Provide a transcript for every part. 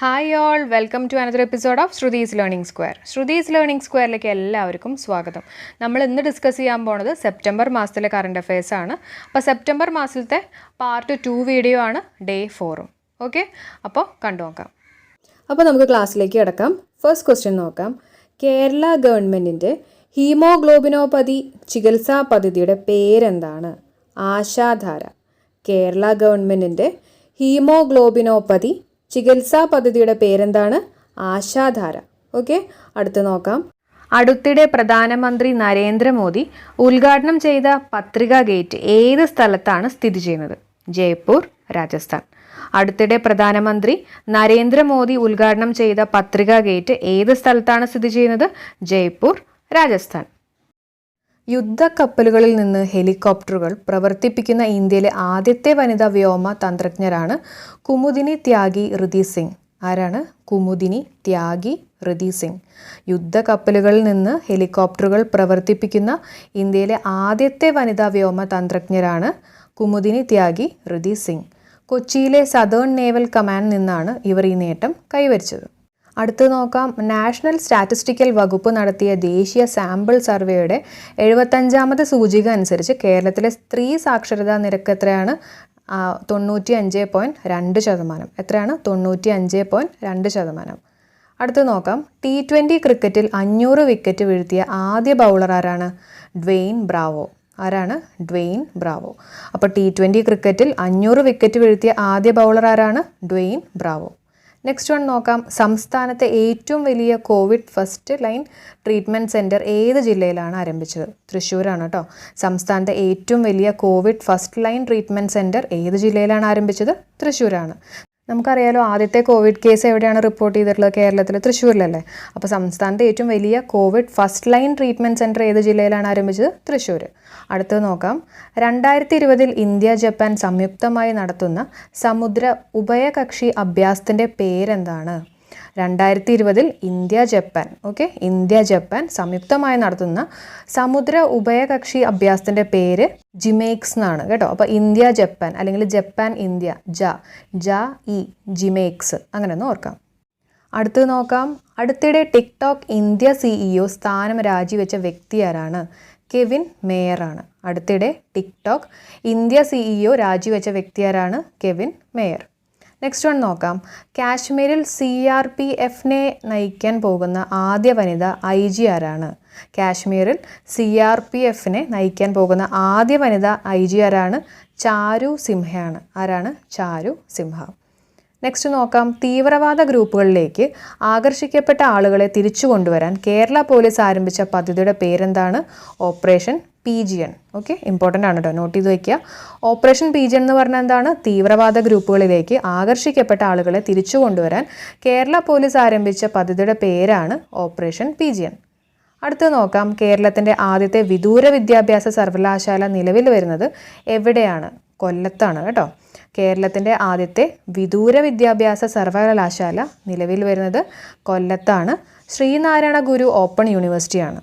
Hi all welcome to another episode of Shruthi's learning square Shruthi's learning സ്ക്വയറിലേക്ക് എല്ലാവർക്കും സ്വാഗതം. നമ്മൾ ഇന്ന് ഡിസ്കസ് ചെയ്യാൻ പോണത് സെപ്റ്റംബർ മാസത്തിലെ കറണ്ട് അഫയേഴ്സ് ആണ്. അപ്പോൾ സെപ്റ്റംബർ മാസത്തിലത്തെ പാർട്ട് ടു വീഡിയോ ആണ് ഡേ ഫോറും ഓക്കെ അപ്പോൾ കണ്ടു നോക്കാം. അപ്പോൾ നമുക്ക് ക്ലാസ്സിലേക്ക് കിടക്കാം. ഫസ്റ്റ് ക്വസ്റ്റ്യൻ നോക്കാം. കേരള ഗവൺമെന്റിന്റെ ഹീമോഗ്ലോബിനോപ്പതി ചികിത്സാ പദ്ധതിയുടെ പേരെന്താണ്? ആശാധാര. കേരള ഗവൺമെന്റിന്റെ ഹീമോഗ്ലോബിനോപ്പതി ചികിത്സാ പദ്ധതിയുടെ പേരെന്താണ്? ആശാധാര. ഓക്കെ അടുത്ത് നോക്കാം. അടുത്തിടെ പ്രധാനമന്ത്രി നരേന്ദ്രമോദി ഉദ്ഘാടനം ചെയ്ത പത്രികാ ഗേറ്റ് ഏത് സ്ഥലത്താണ് സ്ഥിതി ചെയ്യുന്നത്? ജയ്പൂർ രാജസ്ഥാൻ. അടുത്തിടെ പ്രധാനമന്ത്രി നരേന്ദ്രമോദി ഉദ്ഘാടനം ചെയ്ത പത്രികാ ഗേറ്റ് ഏത് സ്ഥലത്താണ് സ്ഥിതി ചെയ്യുന്നത്? ജയ്പൂർ രാജസ്ഥാൻ. യുദ്ധക്കപ്പലുകളിൽ നിന്ന് ഹെലികോപ്റ്ററുകൾ പ്രവർത്തിപ്പിക്കുന്ന ഇന്ത്യയിലെ ആദ്യത്തെ വനിതാ വ്യോമ തന്ത്രജ്ഞരാണ് കുമുദിനി ത്യാഗി ഋതി സിംഗ്. ആരാണ്? കുമുദിനി ത്യാഗി ഋതി സിംഗ്. യുദ്ധക്കപ്പലുകളിൽ നിന്ന് ഹെലികോപ്റ്ററുകൾ പ്രവർത്തിപ്പിക്കുന്ന ഇന്ത്യയിലെ ആദ്യത്തെ വനിതാ വ്യോമ തന്ത്രജ്ഞരാണ് കുമുദിനി ത്യാഗി ഋതി സിംഗ്. കൊച്ചിയിലെ സദേൺ നേവൽ കമാൻഡ് നിന്നാണ് ഇവർ ഈ നേട്ടം കൈവരിച്ചത്. അടുത്ത് നോക്കാം. നാഷണൽ സ്റ്റാറ്റിസ്റ്റിക്കൽ വകുപ്പ് നടത്തിയ ദേശീയ സാമ്പിൾ സർവേയുടെ എഴുപത്തഞ്ചാമത് സൂചിക അനുസരിച്ച് കേരളത്തിലെ സ്ത്രീ സാക്ഷരതാ നിരക്ക് എത്രയാണ്? തൊണ്ണൂറ്റി അഞ്ച് പോയിന്റ് രണ്ട് ശതമാനം. എത്രയാണ്? തൊണ്ണൂറ്റി അഞ്ച് പോയിന്റ് രണ്ട് ശതമാനം. അടുത്ത് നോക്കാം. ടി ട്വന്റി ക്രിക്കറ്റിൽ അഞ്ഞൂറ് വിക്കറ്റ് വീഴ്ത്തിയ ആദ്യ ബൗളർ ആരാണ്? ഡ്വെയിൻ ബ്രാവോ ആരാണ്? ഡ്വെയിൻ ബ്രാവോ അപ്പോൾ ടി ട്വന്റി ക്രിക്കറ്റിൽ അഞ്ഞൂറ് വിക്കറ്റ് വീഴ്ത്തിയ ആദ്യ ബൗളർ ആരാണ്? ഡ്വെയിൻ ബ്രാവോ നെക്സ്റ്റ് വൺ നോക്കാം. സംസ്ഥാനത്തെ ഏറ്റവും വലിയ covid first line treatment centre ഏത് ജില്ലയിലാണ് ആരംഭിച്ചത്? തൃശ്ശൂരാണ് കേട്ടോ. സംസ്ഥാനത്തെ ഏറ്റവും വലിയ covid first line treatment centre ഏത് ജില്ലയിലാണ് ആരംഭിച്ചത്? തൃശ്ശൂരാണ്. നമുക്കറിയാലോ ആദ്യത്തെ കോവിഡ് കേസ് എവിടെയാണ് റിപ്പോർട്ട് ചെയ്തിട്ടുള്ളത് കേരളത്തിൽ തൃശ്ശൂരിലല്ലേ? അപ്പോൾ സംസ്ഥാനത്തെ ഏറ്റവും വലിയ covid first line treatment centre ഏത് ജില്ലയിലാണ് ആരംഭിച്ചത്? തൃശ്ശൂർ അടുത്തത് നോക്കാം. രണ്ടായിരത്തി ഇരുപതിൽ ഇന്ത്യ ജപ്പാൻ സംയുക്തമായി നടത്തുന്ന സമുദ്ര ഉഭയകക്ഷി അഭ്യാസത്തിന്റെ പേരെന്താണ്? രണ്ടായിരത്തി ഇരുപതിൽ India Japan. Okay? India Japan സംയുക്തമായി നടത്തുന്ന സമുദ്ര ഉഭയകക്ഷി അഭ്യാസത്തിന്റെ പേര് ജിമേക്സ് എന്നാണ് കേട്ടോ. അപ്പോൾ ഇന്ത്യ ജപ്പാൻ അല്ലെങ്കിൽ ജപ്പാൻ ഇന്ത്യ ജ ജ ഇ ജിമേക്സ്. അങ്ങനെ ഒന്ന് ഓർക്കാം. അടുത്തത് നോക്കാം. അടുത്തിടെ ടിക്ടോക്ക് ഇന്ത്യ സിഇഒ സ്ഥാനം രാജിവെച്ച വ്യക്തി ആരാണ്? കെവിൻ മേയറാണ്. അടുത്തിടെ ടിക്ടോക്ക് ഇന്ത്യ സിഇഒ രാജിവെച്ച വ്യക്തി ആരാണ് കെവിൻ മേയർ. നെക്സ്റ്റ് വൺ നോക്കാം. കാശ്മീരിൽ സി ആർ പി എഫിനെ നയിക്കാൻ പോകുന്ന ആദ്യ വനിത ഐ ജി ആരാണ്? കാശ്മീരിൽ സി ആർ പി എഫിനെ നയിക്കാൻ പോകുന്ന ആദ്യ വനിത ഐ ജി ആരാണ്? ചാരു സിംഹയാണ്. ആരാണ്? ചാരു സിംഹ. നെക്സ്റ്റ് നോക്കാം. തീവ്രവാദ ഗ്രൂപ്പുകളിലേക്ക് ആകർഷിക്കപ്പെട്ട ആളുകളെ തിരിച്ചു കൊണ്ടുവരാൻ കേരള പോലീസ് ആരംഭിച്ച പദ്ധതിയുടെ പേരെന്താണ്? Operation P G N okay important ആണ് കേട്ടോ നോട്ട് ചെയ്ത് വയ്ക്കുക. ഓപ്പറേഷൻ പി ജി എൻ എന്ന് പറഞ്ഞാൽ എന്താണ്? തീവ്രവാദ ഗ്രൂപ്പുകളിലേക്ക് ആകർഷിക്കപ്പെട്ട ആളുകളെ തിരിച്ചു കൊണ്ടുവരാൻ കേരള പോലീസ് ആരംഭിച്ച പദ്ധതിയുടെ പേരാണ് ഓപ്പറേഷൻ പി ജി എൻ അടുത്ത് നോക്കാം. കേരളത്തിന്റെ ആദ്യത്തെ വിദൂര വിദ്യാഭ്യാസ സർവകലാശാല നിലവിൽ വരുന്നത് എവിടെയാണ്? കൊല്ലത്താണ് കേട്ടോ. കേരളത്തിന്റെ ആദ്യത്തെ വിദൂര വിദ്യാഭ്യാസ സർവകലാശാല നിലവിൽ വരുന്നത് കൊല്ലത്താണ്. ശ്രീനാരായണ ഗുരു ഓപ്പൺ യൂണിവേഴ്സിറ്റിയാണ്.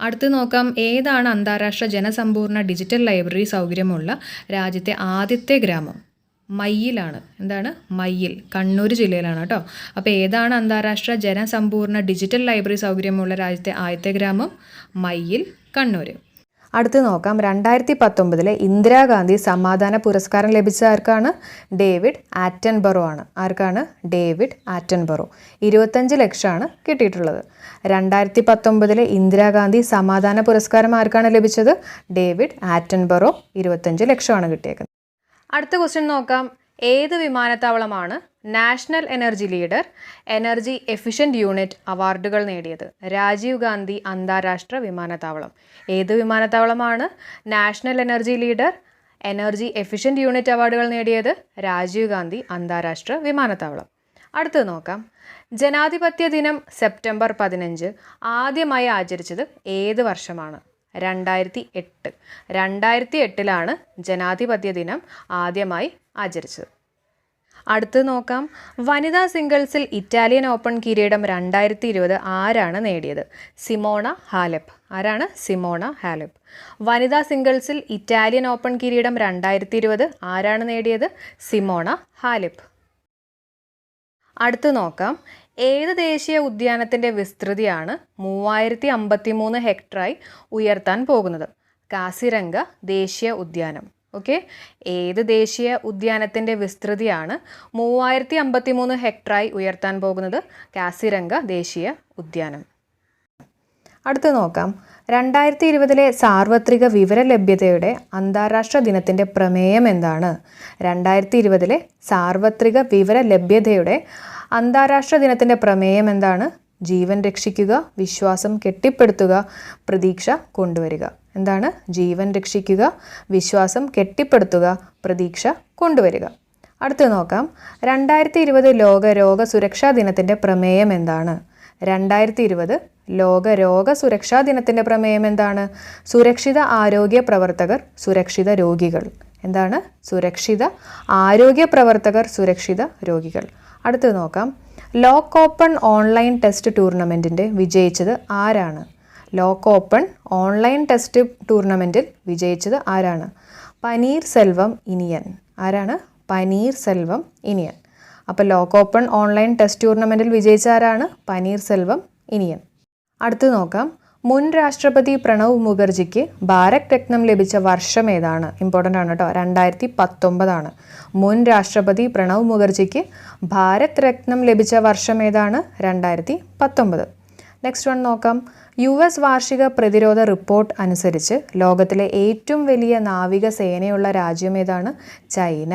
അടുത്ത് നോക്കാം. ഏതാണ് അന്താരാഷ്ട്ര ജനസമ്പൂർണ ഡിജിറ്റൽ ലൈബ്രറി സൗകര്യമുള്ള രാജ്യത്തെ ആദ്യത്തെ ഗ്രാമം? മയ്യിലാണ്. എന്താണ്? മയ്യിൽ. കണ്ണൂർ ജില്ലയിലാണ് കേട്ടോ. അപ്പോൾ ഏതാണ് അന്താരാഷ്ട്ര ജനസമ്പൂർണ ഡിജിറ്റൽ ലൈബ്രറി സൗകര്യമുള്ള രാജ്യത്തെ ആദ്യത്തെ ഗ്രാമം? മയ്യിൽ കണ്ണൂർ അടുത്ത് നോക്കാം. രണ്ടായിരത്തി പത്തൊമ്പതിലെ ഇന്ദിരാഗാന്ധി സമാധാന പുരസ്കാരം ലഭിച്ച ആർക്കാണ്? ഡേവിഡ് ആറ്റൻബറോ ആണ്. ആർക്കാണ്? David Attenborough. ഇരുപത്തഞ്ച് ലക്ഷമാണ് കിട്ടിയിട്ടുള്ളത്. രണ്ടായിരത്തി പത്തൊമ്പതിലെ ഇന്ദിരാഗാന്ധി സമാധാന പുരസ്കാരം ആർക്കാണ് ലഭിച്ചത്? ഡേവിഡ് ആറ്റൻബറോ ഇരുപത്തഞ്ച് ലക്ഷമാണ് കിട്ടിയേക്കുന്നത്. അടുത്ത ക്വസ്റ്റ്യൻ നോക്കാം. ഏത് വിമാനത്താവളമാണ് national energy leader energy efficient unit അവാർഡുകൾ നേടിയത്? രാജീവ് ഗാന്ധി അന്താരാഷ്ട്ര വിമാനത്താവളം. ഏത് വിമാനത്താവളമാണ് national energy leader energy efficient unit അവാർഡുകൾ നേടിയത്? രാജീവ് ഗാന്ധി അന്താരാഷ്ട്ര വിമാനത്താവളം. അടുത്തത് നോക്കാം. ജനാധിപത്യ ദിനം സെപ്റ്റംബർ പതിനഞ്ച് ആദ്യമായി ആചരിച്ചത് ഏത് വർഷമാണ്? രണ്ടായിരത്തി എട്ട് രണ്ടായിരത്തി എട്ടിലാണ് ജനാധിപത്യ ദിനം ആദ്യമായി ആചരിച്ചത്. അടുത്ത് നോക്കാം. വനിതാ സിംഗിൾസിൽ ഇറ്റാലിയൻ ഓപ്പൺ കിരീടം രണ്ടായിരത്തി ഇരുപത് ആരാണ് നേടിയത്? Simona Halep. ആരാണ് സിമോണ ഹാലപ്പ്? വനിതാ സിംഗിൾസിൽ ഇറ്റാലിയൻ ഓപ്പൺ കിരീടം രണ്ടായിരത്തി ഇരുപത് ആരാണ് നേടിയത്? Simona Halep. അടുത്ത് നോക്കാം. ഏത് ദേശീയ ഉദ്യാനത്തിന്റെ വിസ്തൃതിയാണ് മൂവായിരത്തി അമ്പത്തി മൂന്ന് ഹെക്ടറായി ഉയർത്താൻ പോകുന്നത്. കാസിരംഗ ദേശീയ ഉദ്യാനം. ഓക്കെ? ഏത് ദേശീയ ഉദ്യാനത്തിന്റെ വിസ്തൃതിയാണ് മൂവായിരത്തി അമ്പത്തി മൂന്ന് ഹെക്ടറായി ഉയർത്താൻ പോകുന്നത്? കാസിരംഗ ദേശീയ ഉദ്യാനം. അടുത്ത് നോക്കാം. രണ്ടായിരത്തി ഇരുപതിലെ സാർവത്രിക വിവര ലഭ്യതയുടെ അന്താരാഷ്ട്ര ദിനത്തിന്റെ പ്രമേയം എന്താണ്? രണ്ടായിരത്തി ഇരുപതിലെ സാർവത്രിക വിവര ലഭ്യതയുടെ അന്താരാഷ്ട്ര ദിനത്തിന്റെ പ്രമേയം എന്താണ്? ജീവൻ രക്ഷിക്കുക വിശ്വാസം കെട്ടിപ്പടുത്തുക പ്രതീക്ഷ കൊണ്ടുവരിക. എന്താണ്? ജീവൻ രക്ഷിക്കുക വിശ്വാസം കെട്ടിപ്പടുത്തുക പ്രതീക്ഷ കൊണ്ടുവരിക. അടുത്ത് നോക്കാം. രണ്ടായിരത്തി ഇരുപത് ലോക രോഗ സുരക്ഷാ ദിനത്തിന്റെ പ്രമേയം എന്താണ്? രണ്ടായിരത്തി ഇരുപത് ലോക രോഗ സുരക്ഷാ ദിനത്തിന്റെ പ്രമേയം എന്താണ്? സുരക്ഷിത ആരോഗ്യ പ്രവർത്തകർ സുരക്ഷിത രോഗികൾ. എന്താണ്? സുരക്ഷിത ആരോഗ്യ പ്രവർത്തകർ സുരക്ഷിത രോഗികൾ. അടുത്ത് നോക്കാം. ലോക്ക് ഓപ്പൺ ഓൺലൈൻ ടെസ്റ്റ് ടൂർണമെന്റിന്റെ വിജയിച്ചത് ആരാണ്? ലോക്ക് ഓപ്പൺ ഓൺലൈൻ ടെസ്റ്റ് ടൂർണമെന്റിൽ വിജയിച്ചത് ആരാണ്? പനീർ സെൽവം ഇനിയൻ. ആരാണ്? പനീർ സെൽവം ഇനിയൻ. അപ്പോൾ ലോക്ക് ഓപ്പൺ ഓൺലൈൻ ടെസ്റ്റ് ടൂർണമെന്റിൽ വിജയിച്ച ആരാണ്? പനീർ സെൽവം ഇനിയൻ. അടുത്ത് നോക്കാം. മുൻ രാഷ്ട്രപതി പ്രണവ് മുഖർജിക്ക് ഭാരത് രത്നം ലഭിച്ച വർഷം ഏതാണ്? ഇമ്പോർട്ടന്റ് ആണ് കേട്ടോ. രണ്ടായിരത്തി പത്തൊമ്പതാണ് മുൻ രാഷ്ട്രപതി പ്രണവ് മുഖർജിക്ക് ഭാരത് രത്നം ലഭിച്ച വർഷം ഏതാണ്? രണ്ടായിരത്തി പത്തൊമ്പത് നെക്സ്റ്റ് വൺ നോക്കാം. യു എസ് വാർഷിക പ്രതിരോധ റിപ്പോർട്ട് അനുസരിച്ച് ലോകത്തിലെ ഏറ്റവും വലിയ നാവിക സേനയുള്ള രാജ്യം ഏതാണ്? ചൈന.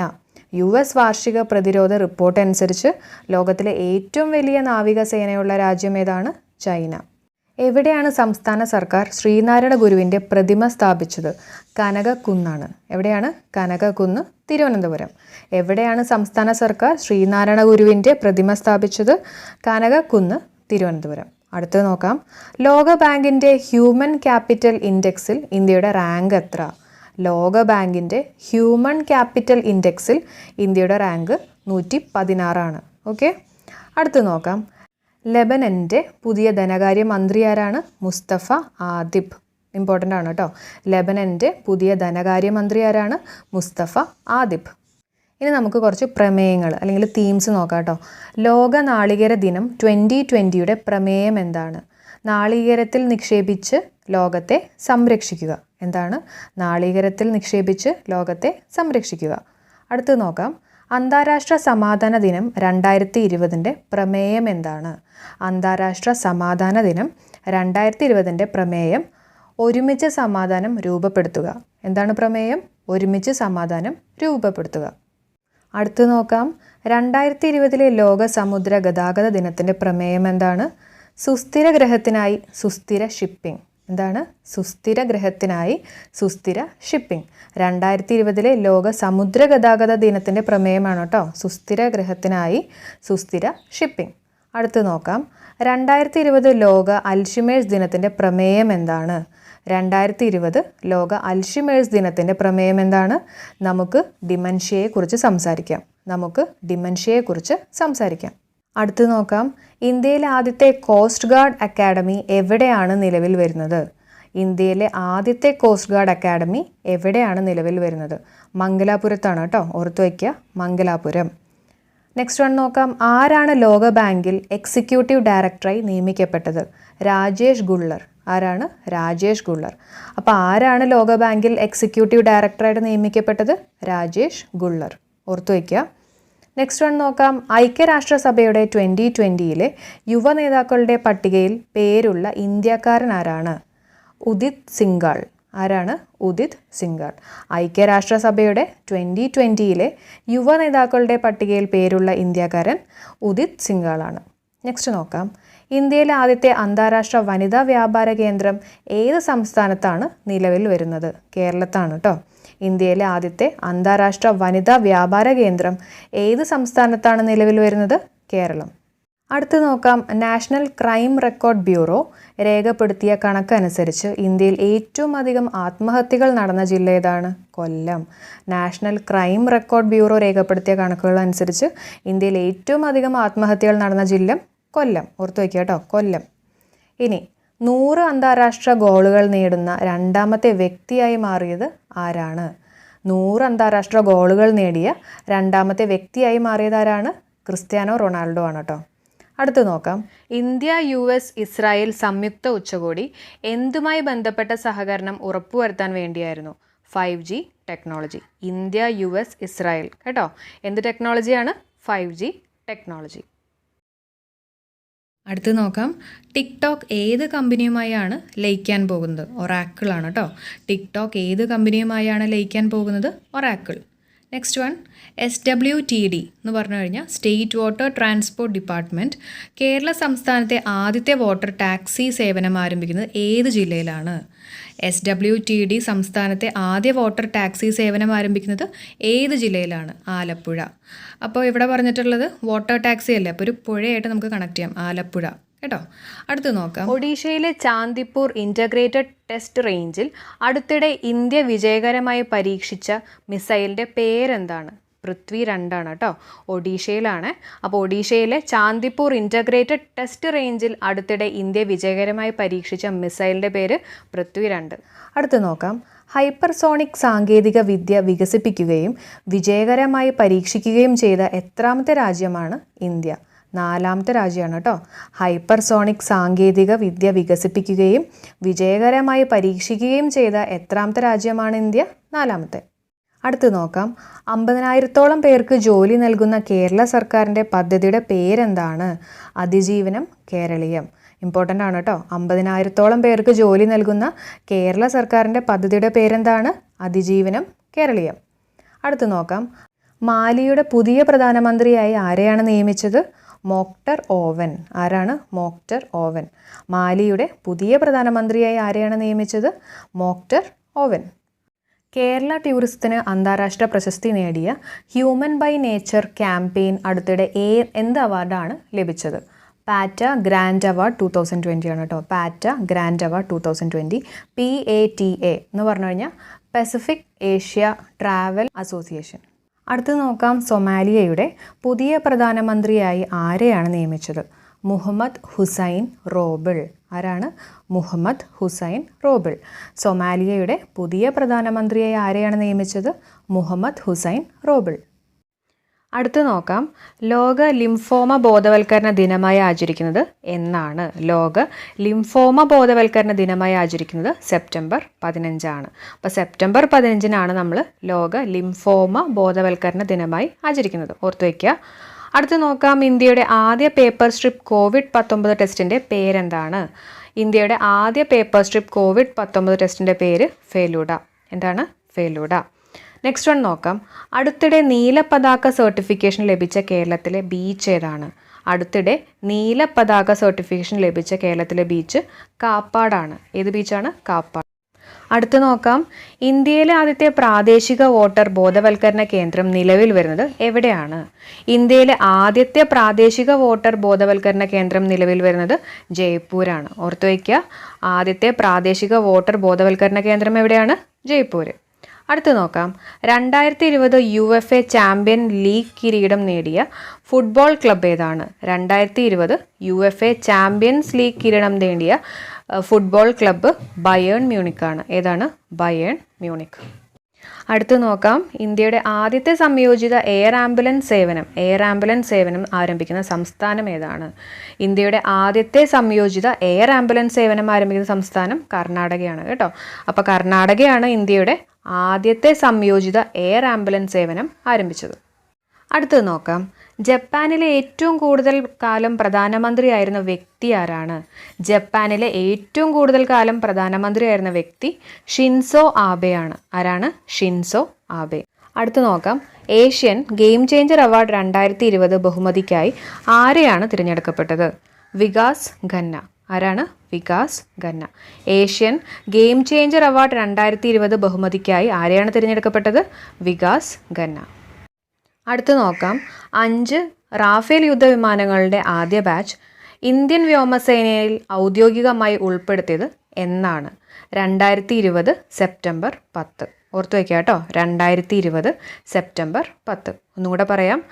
യു എസ് വാർഷിക പ്രതിരോധ റിപ്പോർട്ട് അനുസരിച്ച് ലോകത്തിലെ ഏറ്റവും വലിയ നാവിക സേനയുള്ള രാജ്യം ഏതാണ്? ചൈന. എവിടെയാണ് സംസ്ഥാന സർക്കാർ ശ്രീനാരായണ ഗുരുവിന്റെ പ്രതിമ സ്ഥാപിച്ചത്? കനകക്കുന്നാണ്. എവിടെയാണ്? കനകക്കുന്ന് തിരുവനന്തപുരം. എവിടെയാണ് സംസ്ഥാന സർക്കാർ ശ്രീനാരായണ ഗുരുവിന്റെ പ്രതിമ സ്ഥാപിച്ചത്? കനകക്കുന്ന് തിരുവനന്തപുരം. അടുത്തത് നോക്കാം. ലോക ബാങ്കിന്റെ ഹ്യൂമൻ ക്യാപിറ്റൽ ഇൻഡെക്സിൽ ഇന്ത്യയുടെ റാങ്ക് എത്ര? ലോക ബാങ്കിന്റെ ഹ്യൂമൻ ക്യാപിറ്റൽ ഇൻഡെക്സിൽ ഇന്ത്യയുടെ റാങ്ക് നൂറ്റി പതിനാറാണ്. ഓക്കെ? അടുത്ത് നോക്കാം. ലെബനന്റെ പുതിയ ധനകാര്യ മന്ത്രി ആരാണ്? മുസ്തഫ ആദിബ്. ഇമ്പോർട്ടന്റ് ആണ് കേട്ടോ. ലെബനന്റെ പുതിയ ധനകാര്യ മന്ത്രി ആരാണ്? മുസ്തഫ ആദിബ്. ഇനി നമുക്ക് കുറച്ച് പ്രമേയങ്ങൾ അല്ലെങ്കിൽ തീംസ് നോക്കാം കേട്ടോ. ലോക നാളികേര ദിനം ട്വന്റി ട്വന്റിയുടെ പ്രമേയം എന്താണ്? നാളികേരത്തിൽ നിക്ഷേപിച്ച് ലോകത്തെ സംരക്ഷിക്കുക. എന്താണ്? നാളികേരത്തിൽ നിക്ഷേപിച്ച് ലോകത്തെ സംരക്ഷിക്കുക. അടുത്ത് നോക്കാം. അന്താരാഷ്ട്ര സമാധാന ദിനം രണ്ടായിരത്തി ഇരുപതിന്റെ പ്രമേയം എന്താണ്? അന്താരാഷ്ട്ര സമാധാന ദിനം രണ്ടായിരത്തി ഇരുപതിന്റെ പ്രമേയം ഒരുമിച്ച് സമാധാനം രൂപപ്പെടുത്തുക. എന്താണ് പ്രമേയം? ഒരുമിച്ച് സമാധാനം രൂപപ്പെടുത്തുക. അടുത്ത് നോക്കാം. രണ്ടായിരത്തി ഇരുപതിലെ ലോക സമുദ്ര ഗതാഗത ദിനത്തിന്റെ പ്രമേയം എന്താണ്? സുസ്ഥിര ഗ്രഹത്തിനായി സുസ്ഥിര ഷിപ്പിംഗ് എന്താണ്? സുസ്ഥിര ഗ്രഹത്തിനായി സുസ്ഥിര ഷിപ്പിംഗ് രണ്ടായിരത്തി ഇരുപതിലെ ലോക സമുദ്ര ഗതാഗത ദിനത്തിന്റെ പ്രമേയമാണ് കേട്ടോ. സുസ്ഥിര ഗ്രഹത്തിനായി സുസ്ഥിര ഷിപ്പിംഗ് അടുത്ത് നോക്കാം. രണ്ടായിരത്തി ഇരുപത് ലോക അൽഷിമേഴ്സ് ദിനത്തിന്റെ പ്രമേയം എന്താണ്? രണ്ടായിരത്തി ഇരുപത് ലോക അൽഷിമേഴ്സ് ദിനത്തിന്റെ പ്രമേയം എന്താണ്? നമുക്ക് ഡിമൻഷ്യയെക്കുറിച്ച് സംസാരിക്കാം. നമുക്ക് ഡിമൻഷ്യയെക്കുറിച്ച് സംസാരിക്കാം. അടുത്ത് നോക്കാം. ഇന്ത്യയിലെ ആദ്യത്തെ കോസ്റ്റ് ഗാർഡ് അക്കാഡമി എവിടെയാണ് നിലവിൽ വരുന്നത്? ഇന്ത്യയിലെ ആദ്യത്തെ കോസ്റ്റ് ഗാർഡ് അക്കാഡമി എവിടെയാണ് നിലവിൽ വരുന്നത്? മംഗലാപുരത്താണ് കേട്ടോ. ഓർത്തു വയ്ക്കുക. മംഗലാപുരം. നെക്സ്റ്റ് വൺ നോക്കാം. ആരാണ് ലോക ബാങ്കിൽ എക്സിക്യൂട്ടീവ് ഡയറക്ടറായി നിയമിക്കപ്പെട്ടത്? രാജേഷ് ഗുള്ളർ. ആരാണ്? രാജേഷ് ഗുള്ളർ. അപ്പോൾ ആരാണ് ലോക ബാങ്കിൽ എക്സിക്യൂട്ടീവ് ഡയറക്ടറായിട്ട് നിയമിക്കപ്പെട്ടത്? രാജേഷ് ഗുള്ളർ. ഓർത്തു വയ്ക്കുക. നെക്സ്റ്റ് വൺ നോക്കാം. ഐക്യരാഷ്ട്രസഭയുടെ ട്വന്റി ട്വന്റിയിലെ യുവ നേതാക്കളുടെ പട്ടികയിൽ പേരുള്ള ഇന്ത്യക്കാരൻ ആരാണ്? ഉദിത് സിംഗാൾ. ആരാണ്? ഉദിത് സിംഗാൾ. ഐക്യരാഷ്ട്രസഭയുടെ ട്വന്റി ട്വന്റിയിലെ യുവ നേതാക്കളുടെ പട്ടികയിൽ പേരുള്ള ഇന്ത്യക്കാരൻ ഉദിത് സിംഗാളാണ്. നെക്സ്റ്റ് നോക്കാം. ഇന്ത്യയിലെ ആദ്യത്തെ അന്താരാഷ്ട്ര വനിതാ വ്യാപാര കേന്ദ്രം ഏത് സംസ്ഥാനത്താണ് നിലവിൽ വരുന്നത്? കേരളത്താണ് കേട്ടോ ഇന്ത്യയിലെ ആദ്യത്തെ അന്താരാഷ്ട്ര വനിതാ വ്യാപാര കേന്ദ്രം. ഏത് സംസ്ഥാനത്താണ് നിലവിൽ വരുന്നത്? കേരളം. അടുത്ത് നോക്കാം. നാഷണൽ ക്രൈം റെക്കോർഡ് ബ്യൂറോ രേഖപ്പെടുത്തിയ കണക്കനുസരിച്ച് ഇന്ത്യയിൽ ഏറ്റവും അധികം ആത്മഹത്യകൾ നടന്ന ജില്ല ഏതാണ്? Kollam. National crime record bureau രേഖപ്പെടുത്തിയ കണക്കുകൾ അനുസരിച്ച് ഇന്ത്യയിൽ ഏറ്റവും അധികം ആത്മഹത്യകൾ നടന്ന ജില്ല കൊല്ലം. ഓർത്തു വയ്ക്കുക കേട്ടോ. കൊല്ലം. ഇനി നൂറ് അന്താരാഷ്ട്ര ഗോളുകൾ നേടുന്ന രണ്ടാമത്തെ വ്യക്തിയായി മാറിയത് ആരാണ്? നൂറ് അന്താരാഷ്ട്ര ഗോളുകൾ നേടിയ രണ്ടാമത്തെ വ്യക്തിയായി മാറിയതാരാണ്? ക്രിസ്ത്യാനോ റൊണാൾഡോ ആണ് കേട്ടോ അടുത്ത് നോക്കാം. ഇന്ത്യ യു എസ് ഇസ്രായേൽ സംയുക്ത ഉച്ചകോടി എന്തുമായി ബന്ധപ്പെട്ട സഹകരണം ഉറപ്പുവരുത്താൻ വേണ്ടിയായിരുന്നു? Five G technology. India U S Israel. കേട്ടോ? എന്ത് ടെക്നോളജിയാണ്? Five G technology. അടുത്ത് നോക്കാം. ടിക്ടോക്ക് ഏത് കമ്പനിയുമായാണ് ലയിക്കാൻ പോകുന്നത്? ഒറാക്കിളാണ് കേട്ടോ. ടിക്ടോക്ക് ഏത് കമ്പനിയുമായാണ് ലയിക്കാൻ പോകുന്നത്? Oracle. Next one S W T D എന്ന് പറഞ്ഞു കഴിഞ്ഞാൽ state water transport department Kerala സംസ്ഥാനത്തെ ആദ്യത്തെ വാട്ടർ ടാക്സി സേവനം ആരംഭിക്കുന്നത് ഏത് ജില്ലയിലാണ്? എസ് ഡബ്ല്യു ടി ഡി സംസ്ഥാനത്തെ ആദ്യ വാട്ടർ ടാക്സി സേവനം ആരംഭിക്കുന്നത് ഏത് ജില്ലയിലാണ്? ആലപ്പുഴ. അപ്പോൾ ഇവിടെ പറഞ്ഞിട്ടുള്ളത് വാട്ടർ ടാക്സി അല്ലേ? അപ്പോൾ ഒരു പുഴയായിട്ട് നമുക്ക് കണക്ട് ചെയ്യാം. ആലപ്പുഴ. കേട്ടോ? അടുത്ത് നോക്കാം. ഒഡീഷയിലെ ചാന്ദിപ്പൂർ ഇന്റഗ്രേറ്റഡ് ടെസ്റ്റ് റേഞ്ചിൽ അടുത്തിടെ ഇന്ത്യ വിജയകരമായി പരീക്ഷിച്ച മിസൈലിന്റെ പേരെന്താണ്? പൃഥ്വി രണ്ടാണ് കേട്ടോ. ഒഡീഷയിലാണ്. അപ്പോൾ ഒഡീഷയിലെ ചാന്ദിപ്പൂർ ഇന്റഗ്രേറ്റഡ് ടെസ്റ്റ് റേഞ്ചിൽ അടുത്തിടെ ഇന്ത്യ വിജയകരമായി പരീക്ഷിച്ച മിസൈലിന്റെ പേര് പൃഥ്വി രണ്ട്. അടുത്ത് നോക്കാം. ഹൈപ്പർസോണിക് സാങ്കേതിക വിദ്യ വികസിപ്പിക്കുകയും വിജയകരമായി പരീക്ഷിക്കുകയും ചെയ്ത എത്രാമത്തെ രാജ്യമാണ് ഇന്ത്യ? നാലാമത്തെ രാജ്യമാണ് കേട്ടോ. ഹൈപ്പർസോണിക് സാങ്കേതിക വിദ്യ വികസിപ്പിക്കുകയും വിജയകരമായി പരീക്ഷിക്കുകയും ചെയ്ത എത്രാമത്തെ രാജ്യമാണ് ഇന്ത്യ? നാലാമത്തെ. അടുത്ത് നോക്കാം. അമ്പതിനായിരത്തോളം പേർക്ക് ജോലി നൽകുന്ന കേരള സർക്കാരിന്റെ പദ്ധതിയുടെ പേരെന്താണ്? അതിജീവനം കേരളീയം. ഇമ്പോർട്ടന്റ് ആണ് കേട്ടോ. അമ്പതിനായിരത്തോളം പേർക്ക് ജോലി നൽകുന്ന കേരള സർക്കാരിന്റെ പദ്ധതിയുടെ പേരെന്താണ്? അതിജീവനം കേരളീയം. അടുത്ത് നോക്കാം. മാലിയുടെ പുതിയ പ്രധാനമന്ത്രിയായി ആരെയാണ് നിയമിച്ചത്? Moctar Ouane. ആരാണ്? Moctar Ouane. മാലിയുടെ പുതിയ പ്രധാനമന്ത്രിയായി ആരെയാണ് നിയമിച്ചത്? Moctar oven. കേരള ടൂറിസത്തിന് അന്താരാഷ്ട്ര പ്രശസ്തി നേടിയ ഹ്യൂമൻ ബൈ നേച്ചർ ക്യാമ്പയിൻ അടുത്തിടെ ഏ എന്ത് അവാർഡാണ് ലഭിച്ചത്? PATA grand award two thousand twenty ആണ് കേട്ടോ. PATA grand award two thousand twenty P A T A എന്ന് പറഞ്ഞു കഴിഞ്ഞാൽ പസഫിക് ഏഷ്യ ട്രാവൽ അസോസിയേഷൻ അടുത്ത് നോക്കാം. സൊമാലിയയുടെ പുതിയ പ്രധാനമന്ത്രിയായി ആരെയാണ് നിയമിച്ചത്? മുഹമ്മദ് ഹുസൈൻ റോബിൾ. ആരാണ്? മുഹമ്മദ് ഹുസൈൻ റോബിൾ. സൊമാലിയയുടെ പുതിയ പ്രധാനമന്ത്രിയായി ആരെയാണ് നിയമിച്ചത്? മുഹമ്മദ് ഹുസൈൻ റോബിൾ. അടുത്ത് നോക്കാം. ലോക ലിംഫോമ ബോധവൽക്കരണ ദിനമായി ആചരിക്കുന്നത് എന്നാണ്. ലോക ലിംഫോമ ബോധവൽക്കരണ ദിനമായി ആചരിക്കുന്നത് സെപ്റ്റംബർ പതിനഞ്ചാണ്. അപ്പോൾ സെപ്റ്റംബർ പതിനഞ്ചിനാണ് നമ്മൾ ലോക ലിംഫോമ ബോധവൽക്കരണ ദിനമായി ആചരിക്കുന്നത്. ഓർത്തു വയ്ക്കുക. അടുത്ത് നോക്കാം. ഇന്ത്യയുടെ ആദ്യ പേപ്പർ സ്ട്രിപ്പ് കോവിഡ് പത്തൊമ്പത് ടെസ്റ്റിന്റെ പേരെന്താണ്? ഇന്ത്യയുടെ ആദ്യ പേപ്പർ സ്ട്രിപ്പ് കോവിഡ് പത്തൊമ്പത് ടെസ്റ്റിന്റെ പേര് ഫെലൂഡ. എന്താണ്? ഫെലൂഡ. നെക്സ്റ്റ് വൺ നോക്കാം. അടുത്തിടെ നീല പതാക സർട്ടിഫിക്കേഷൻ ലഭിച്ച കേരളത്തിലെ ബീച്ച് ഏതാണ്? അടുത്തിടെ നീല പതാക സർട്ടിഫിക്കേഷൻ ലഭിച്ച കേരളത്തിലെ ബീച്ച് കാപ്പാടാണ്. ഏത് ബീച്ചാണ് കാപ്പാട്. അടുത്ത് നോക്കാം. ഇന്ത്യയിലെ ആദ്യത്തെ പ്രാദേശിക വോട്ടർ ബോധവൽക്കരണ കേന്ദ്രം നിലവിൽ വരുന്നത് എവിടെയാണ്? ഇന്ത്യയിലെ ആദ്യത്തെ പ്രാദേശിക വോട്ടർ ബോധവൽക്കരണ കേന്ദ്രം നിലവിൽ വരുന്നത് ജയ്പൂരാണ്. ഓർത്തു വയ്ക്കുക. ആദ്യത്തെ പ്രാദേശിക വോട്ടർ ബോധവൽക്കരണ കേന്ദ്രം എവിടെയാണ്? ജയ്പൂർ അടുത്ത് നോക്കാം. രണ്ടായിരത്തി ഇരുപത് U F A champion league കിരീടം നേടിയ ഫുട്ബോൾ ക്ലബ് ഏതാണ്? രണ്ടായിരത്തി ഇരുപത് U F A champions league കിരീടം നേടിയ ഫുട്ബോൾ ക്ലബ്ബ് ബയേൺ മ്യൂണിക്കാണ്. ഏതാണ്? ബയേൺ മ്യൂണിക് അടുത്ത് നോക്കാം. ഇന്ത്യയുടെ ആദ്യത്തെ സംയോജിത എയർ ആംബുലൻസ് സേവനം. എയർ ആംബുലൻസ് സേവനം ആരംഭിക്കുന്ന സംസ്ഥാനം ഏതാണ്? ഇന്ത്യയുടെ ആദ്യത്തെ സംയോജിത എയർ ആംബുലൻസ് സേവനം ആരംഭിക്കുന്ന സംസ്ഥാനം കർണാടകയാണ് കേട്ടോ. അപ്പോൾ കർണാടകയാണ് ഇന്ത്യയുടെ ആദ്യത്തെ സംയോജിത എയർ ആംബുലൻസ് സേവനം ആരംഭിച്ചത്. അടുത്തത് നോക്കാം. ജപ്പാനിലെ ഏറ്റവും കൂടുതൽ കാലം പ്രധാനമന്ത്രിയായിരുന്ന വ്യക്തി ആരാണ്? ജപ്പാനിലെ ഏറ്റവും കൂടുതൽ കാലം പ്രധാനമന്ത്രിയായിരുന്ന വ്യക്തി ഷിൻസോ ആബെയാണ്. ആരാണ്? Shinzo Abe. അടുത്ത് നോക്കാം. ഏഷ്യൻ ഗെയിം ചേഞ്ചർ അവാർഡ് രണ്ടായിരത്തി ഇരുപത് ബഹുമതിക്കായി ആരെയാണ് തിരഞ്ഞെടുക്കപ്പെട്ടത്? വികാസ് ഖന്ന. ആരാണ്? Vikas Khanna. Asian game changer award രണ്ടായിരത്തി ഇരുപത് ബഹുമതിക്കായി ആരെയാണ് തിരഞ്ഞെടുക്കപ്പെട്ടത്? വികാസ് ഖന്ന. അടുത്ത് നോക്കാം. അഞ്ച് റാഫേൽ യുദ്ധവിമാനങ്ങളുടെ ആദ്യ ബാച്ച് ഇന്ത്യൻ വ്യോമസേനയിൽ ഔദ്യോഗികമായി ഉൾപ്പെടുത്തിയത് എന്നാണ്. രണ്ടായിരത്തി ഇരുപത് സെപ്റ്റംബർ പത്ത്. ഓർത്തു വയ്ക്കുക കേട്ടോ. രണ്ടായിരത്തി ഇരുപത് സെപ്റ്റംബർ പത്ത്. ഒന്നുകൂടെ പറയാം.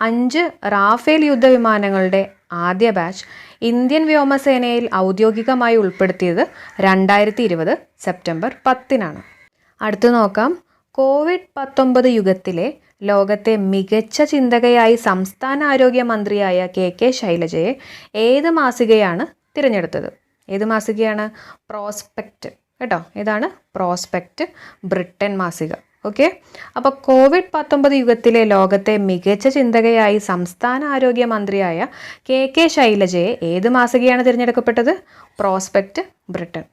അഞ്ച് റാഫേൽ യുദ്ധവിമാനങ്ങളുടെ ആദ്യ ബാച്ച് ഇന്ത്യൻ വ്യോമസേനയിൽ ഔദ്യോഗികമായി ഉൾപ്പെടുത്തിയത് രണ്ടായിരത്തി ഇരുപത് സെപ്റ്റംബർ പത്തിനാണ്. അടുത്തു നോക്കാം. കോവിഡ് പത്തൊമ്പത് യുഗത്തിലെ ലോകത്തെ മികച്ച ചിന്തകയായി സംസ്ഥാന ആരോഗ്യ മന്ത്രിയായ കെ കെ ശൈലജയെ ഏത് മാസികയാണ് തിരഞ്ഞെടുത്തത്? ഏത് മാസികയാണ്? പ്രോസ്പെക്റ്റ് കേട്ടോ? ഇതാണ് പ്രോസ്പെക്റ്റ് ബ്രിട്ടൻ മാസിക. ഓക്കെ അപ്പോൾ കോവിഡ് പത്തൊമ്പത് യുഗത്തിലെ ലോകത്തെ മികച്ച ചിന്തകയായി സംസ്ഥാന ആരോഗ്യ മന്ത്രിയായ കെ കെ ശൈലജയെ ഏത് മാസികയാണ് തിരഞ്ഞെടുക്കപ്പെട്ടത്? പ്രോസ്പെക്റ്റ് ബ്രിട്ടൻ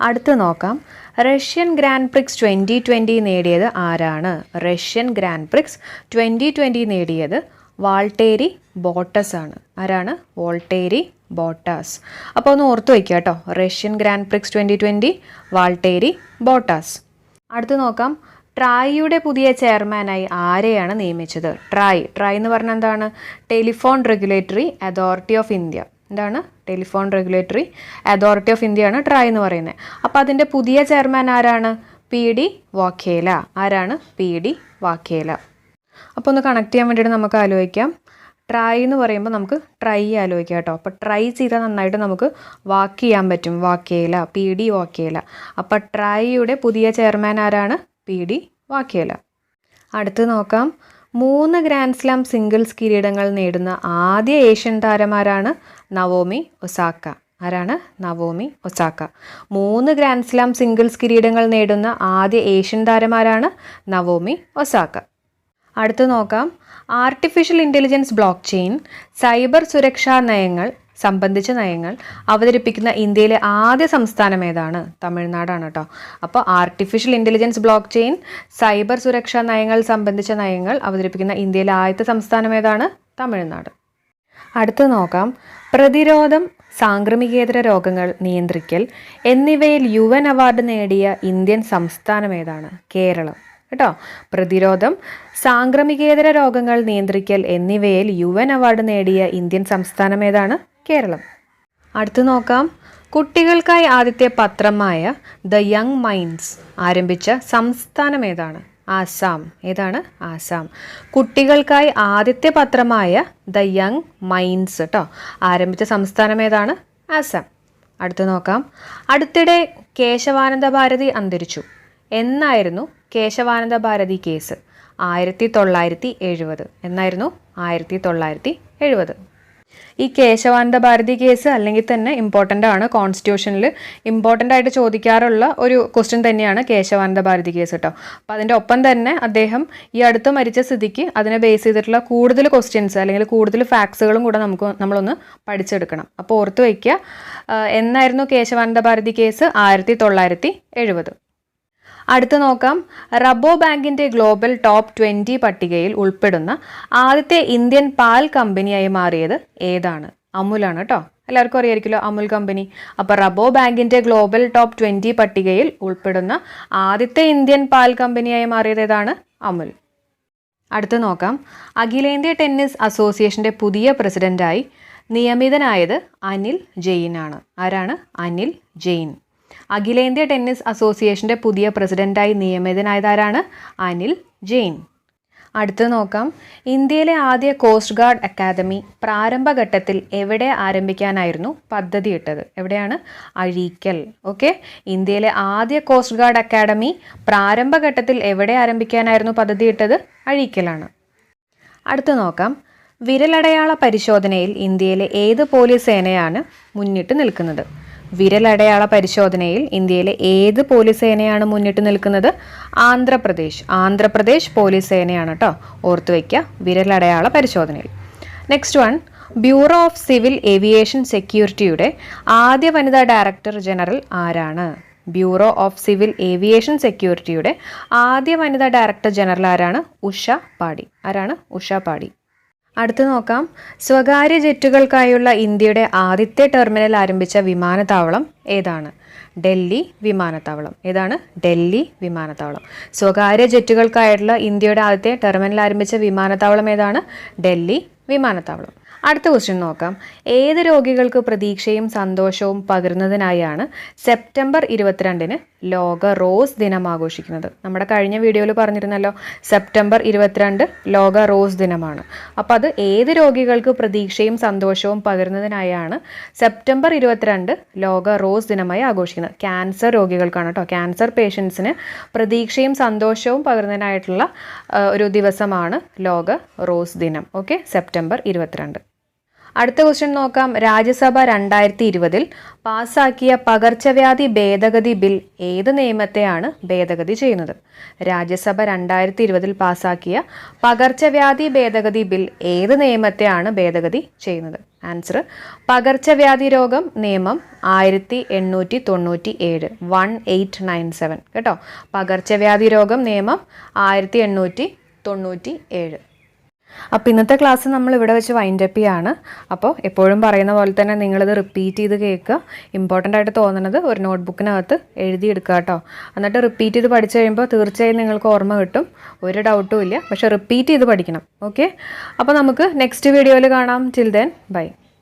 അടുത്ത് നോക്കാം. Russian grand prix twenty twenty നേടിയത് ആരാണ്? Russian grand prix twenty twenty നേടിയത് വാൾട്ടേരി ബോട്ടസ് ആണ്. ആരാണ്? Valtteri Bottas. അപ്പോൾ ഒന്ന് ഓർത്ത് വയ്ക്കുക കേട്ടോ. Russian grand prix twenty twenty Valtteri Bottas. അടുത്ത് നോക്കാം. ട്രായിയുടെ പുതിയ ചെയർമാനായി ആരെയാണ് നിയമിച്ചത്? ട്രായ്. ട്രായ് എന്ന് പറഞ്ഞാൽ എന്താണ്? Telephone regulatory authority of India. എന്താണ്? ടെലിഫോൺ റെഗുലേറ്ററി അതോറിറ്റി ഓഫ് ഇന്ത്യയാണ് ട്രായ് എന്ന് പറയുന്നത്. അപ്പോൾ അതിന്റെ പുതിയ ചെയർമാൻ ആരാണ്? P D Vaghela. ആരാണ്? P D Vaghela. അപ്പോൾ ഒന്ന് കണക്ട് ചെയ്യാൻ വേണ്ടിയിട്ട് നമുക്ക് ആലോചിക്കാം. ട്രൈ എന്ന് പറയുമ്പോൾ നമുക്ക് ട്രൈ ആലോചിക്കാം കേട്ടോ. അപ്പോൾ ട്രൈ ചെയ്താൽ നന്നായിട്ട് നമുക്ക് വാക്ക് ചെയ്യാൻ പറ്റും. വാക്കേല പി ഡി വാക്കേല അപ്പോൾ ട്രൈയുടെ പുതിയ ചെയർമാൻ ആരാണ്? പി ഡി വാക്കേല അടുത്ത് നോക്കാം. മൂന്ന് ഗ്രാൻഡ് സ്ലാം സിംഗിൾസ് കിരീടങ്ങൾ നേടുന്ന ആദ്യ ഏഷ്യൻ താരമാരാണ് നവോമി ഒസാക്ക. ആരാണ്? Naomi Osaka. മൂന്ന് ഗ്രാൻഡ് സ്ലാം സിംഗിൾസ് കിരീടങ്ങൾ നേടുന്ന ആദ്യ ഏഷ്യൻ താരമാരാണ് നവോമി ഒസാക്ക. അടുത്ത് നോക്കാം. Artificial intelligence blockchain cyber സുരക്ഷാ നയങ്ങൾ സംബന്ധിച്ച നയങ്ങൾ അവതരിപ്പിക്കുന്ന ഇന്ത്യയിലെ ആദ്യ സംസ്ഥാനം ഏതാണ്? തമിഴ്നാടാണ് കേട്ടോ. അപ്പോൾ artificial intelligence blockchain cyber സുരക്ഷാ നയങ്ങൾ സംബന്ധിച്ച നയങ്ങൾ അവതരിപ്പിക്കുന്ന ഇന്ത്യയിലെ ആദ്യത്തെ സംസ്ഥാനം ഏതാണ്? തമിഴ്നാട്. അടുത്ത് നോക്കാം. പ്രതിരോധം സാംക്രമികേതര രോഗങ്ങൾ നിയന്ത്രിക്കൽ എന്നിവയിൽ യു എൻ അവാർഡ് നേടിയ ഇന്ത്യൻ സംസ്ഥാനം ഏതാണ്? കേരളം. കേട്ടോ. പ്രതിരോധം സാംക്രമികേതര രോഗങ്ങൾ നിയന്ത്രിക്കൽ എന്നിവയിൽ യു എൻ അവാർഡ് നേടിയ ഇന്ത്യൻ സംസ്ഥാനം ഏതാണ്? കേരളം. അടുത്ത് നോക്കാം. കുട്ടികൾക്കായി ആദ്യത്തെ പത്രമായ ദ യങ് മൈൻഡ്സ് ആരംഭിച്ച സംസ്ഥാനം ഏതാണ്? ആസാം. ഏതാണ്? ആസാം. കുട്ടികൾക്കായി ആദ്യത്തെ പത്രമായ ദ യങ് മൈൻഡ്സ് കേട്ടോ ആരംഭിച്ച സംസ്ഥാനം ഏതാണ്? ആസാം. അടുത്ത് നോക്കാം. അടുത്തിടെ കേശവാനന്ദ ഭാരതി അന്തരിച്ചു. എന്നായിരുന്നു കേശവാനന്ദ ഭാരതി കേസ്? ആയിരത്തി തൊള്ളായിരത്തി എഴുപത്. എന്നായിരുന്നു ആയിരത്തി തൊള്ളായിരത്തി എഴുപത്. ഈ കേശവാനന്ദ ഭാരതി കേസ് അല്ലെങ്കിൽ തന്നെ ഇമ്പോർട്ടന്റ് ആണ് കോൺസ്റ്റിറ്റ്യൂഷനിൽ ഇമ്പോർട്ടന്റ് ആയിട്ട് ചോദിക്കാറുള്ള ഒരു ക്വസ്റ്റ്യൻ തന്നെയാണ് കേശവാനന്ദ ഭാരതി കേസ് കേട്ടോ. അപ്പോൾ അതിന്റെ ഒപ്പം തന്നെ അദ്ദേഹം ഈ അടുത്ത് മരിച്ച സ്ഥിതിക്ക് അതിനെ ബേസ് ചെയ്തിട്ടുള്ള കൂടുതൽ ക്വസ്റ്റ്യൻസ് അല്ലെങ്കിൽ കൂടുതൽ ഫാക്ട്സുകളും കൂടെ നമുക്ക് നമ്മളൊന്ന് പഠിച്ചെടുക്കണം. അപ്പോൾ ഓർത്ത് വയ്ക്കുക എന്നായിരുന്നു കേശവാനന്ദ ഭാരതി കേസ്? ആയിരത്തി തൊള്ളായിരത്തി എഴുപത്. അടുത്ത് നോക്കാം. റബോ ബാങ്കിന്റെ ഗ്ലോബൽ ടോപ്പ് ട്വന്റി പട്ടികയിൽ ഉൾപ്പെടുന്ന ആദ്യത്തെ ഇന്ത്യൻ പാൽ കമ്പനിയായി മാറിയത് ഏതാണ്? അമുലാണ് കേട്ടോ എല്ലാവർക്കും അറിയായിരിക്കുമല്ലോ അമുൽ കമ്പനി. അപ്പോൾ റബോ ബാങ്കിന്റെ ഗ്ലോബൽ ടോപ്പ് ട്വന്റി പട്ടികയിൽ ഉൾപ്പെടുന്ന ആദ്യത്തെ ഇന്ത്യൻ പാൽ കമ്പനിയായി മാറിയത് ഏതാണ്? അമുൽ. അടുത്ത് നോക്കാം. അഖിലേന്ത്യാ ടെന്നീസ് അസോസിയേഷന്റെ പുതിയ പ്രസിഡന്റായി നിയമിതനായത് അനിൽ ജെയിനാണ് ആരാണ്? അനിൽ ജെയിൻ. അഖിലേന്ത്യാ ടെന്നീസ് അസോസിയേഷന്റെ പുതിയ പ്രസിഡന്റായി നിയമിതനായതാരാണ് അനിൽ ജെയിൻ. അടുത്ത് നോക്കാം. ഇന്ത്യയിലെ ആദ്യ കോസ്റ്റ് ഗാർഡ് അക്കാദമി പ്രാരംഭഘട്ടത്തിൽ എവിടെ ആരംഭിക്കാനായിരുന്നു പദ്ധതി ഇട്ടത് എവിടെയാണ്? അഴീക്കൽ. ഓക്കെ. ഇന്ത്യയിലെ ആദ്യ കോസ്റ്റ് ഗാർഡ് അക്കാദമി പ്രാരംഭഘട്ടത്തിൽ എവിടെ ആരംഭിക്കാനായിരുന്നു പദ്ധതി ഇട്ടത് അഴീക്കലാണ്. അടുത്ത് നോക്കാം. വിരലടയാള പരിശോധനയിൽ ഇന്ത്യയിലെ ഏത് പോലീസ് സേനയാണ് മുന്നിട്ട് നിൽക്കുന്നത്? വിരലടയാള പരിശോധനയിൽ ഇന്ത്യയിലെ ഏത് പോലീസ് സേനയാണ് മുന്നിട്ട് നിൽക്കുന്നത്? ആന്ധ്രാപ്രദേശ്. ആന്ധ്രാപ്രദേശ് പോലീസ് സേനയാണ് കേട്ടോ ഓർത്തു വയ്ക്കുക വിരലടയാള പരിശോധനയിൽ. Next one bureau of civil aviation സെക്യൂരിറ്റിയുടെ ആദ്യ വനിതാ ഡയറക്ടർ ജനറൽ ആരാണ്? ബ്യൂറോ ഓഫ് സിവിൽ ഏവിയേഷൻ സെക്യൂരിറ്റിയുടെ ആദ്യ വനിതാ ഡയറക്ടർ ജനറൽ ആരാണ്? ഉഷ പാടി. ആരാണ്? ഉഷ പാടി. അടുത്ത് നോക്കാം. സ്വകാര്യ ജെറ്റുകൾക്കായുള്ള ഇന്ത്യയുടെ ആദ്യത്തെ ടെർമിനൽ ആരംഭിച്ച വിമാനത്താവളം ഏതാണ്? ഡൽഹി വിമാനത്താവളം. ഏതാണ്? ഡൽഹി വിമാനത്താവളം. സ്വകാര്യ ജെറ്റുകൾക്കായുള്ള ഇന്ത്യയുടെ ആദ്യത്തെ ടെർമിനൽ ആരംഭിച്ച വിമാനത്താവളം ഏതാണ്? ഡൽഹി വിമാനത്താവളം. അടുത്ത ക്വസ്റ്റ്യൻ നോക്കാം. ഏത് രോഗികൾക്ക് പ്രതീക്ഷയും സന്തോഷവും പകരുന്നതിനായാണ് സെപ്റ്റംബർ ഇരുപത്തിരണ്ടിന് ലോക റോസ് ദിനം ആഘോഷിക്കുന്നത്? നമ്മുടെ കഴിഞ്ഞ വീഡിയോയിൽ പറഞ്ഞിരുന്നല്ലോ സെപ്റ്റംബർ ഇരുപത്തിരണ്ട് ലോക റോസ് ദിനമാണ്. അപ്പോൾ അത് ഏത് രോഗികൾക്ക് പ്രതീക്ഷയും സന്തോഷവും പകരുന്നതിനായാണ് സെപ്റ്റംബർ ഇരുപത്തിരണ്ട് ലോക റോസ് ദിനമായി ആഘോഷിക്കുന്നത്. ക്യാൻസർ രോഗികൾക്കാണ് കേട്ടോ. ക്യാൻസർ പേഷ്യൻസിന് പ്രതീക്ഷയും സന്തോഷവും പകരുന്നതിനായിട്ടുള്ള ഒരു ദിവസമാണ് ലോക റോസ് ദിനം. ഓക്കെ സെപ്റ്റംബർ ഇരുപത്തിരണ്ട്. അടുത്ത ക്വസ്റ്റ്യൻ നോക്കാം. രാജ്യസഭ രണ്ടായിരത്തി ഇരുപതിൽ പാസാക്കിയ പകർച്ചവ്യാധി ഭേദഗതി ബിൽ ഏത് നിയമത്തെയാണ് ഭേദഗതി ചെയ്യുന്നത്? രാജ്യസഭ രണ്ടായിരത്തി ഇരുപതിൽ പാസാക്കിയ പകർച്ചവ്യാധി ഭേദഗതി ബിൽ ഏത് നിയമത്തെയാണ് ഭേദഗതി ചെയ്യുന്നത്? ആൻസർ പകർച്ചവ്യാധി രോഗം നിയമം ആയിരത്തി എണ്ണൂറ്റി തൊണ്ണൂറ്റി ഏഴ് വൺ എയ്റ്റ് നയൻ സെവൻ കേട്ടോ? പകർച്ചവ്യാധി രോഗം നിയമം ആയിരത്തി എണ്ണൂറ്റി തൊണ്ണൂറ്റി ഏഴ് അപ്പോൾ ഇന്നത്തെ ക്ലാസ് നമ്മൾ ഇവിടെ വെച്ച് വൈൻഡ് അപ്പ് ചെയ്യാണ്. അപ്പോൾ എപ്പോഴും പറയുന്ന പോലെ തന്നെ നിങ്ങളിത് റിപ്പീറ്റ് ചെയ്ത് കേൾക്കുക. ഇമ്പോർട്ടന്റ് ആയിട്ട് തോന്നുന്നത് ഒരു നോട്ട്ബുക്കിനകത്ത് എഴുതിയെടുക്കുക കേട്ടോ. എന്നിട്ട് റിപ്പീറ്റ് ചെയ്ത് പഠിച്ചു കഴിയുമ്പോൾ തീർച്ചയായും നിങ്ങൾക്ക് ഓർമ്മ കിട്ടും. ഒരു ഡൗട്ടും ഇല്ല. പക്ഷേ റിപ്പീറ്റ് ചെയ്ത് പഠിക്കണം. ഓക്കെ അപ്പോൾ നമുക്ക് നെക്സ്റ്റ് വീഡിയോയിൽ കാണാം. Till then bye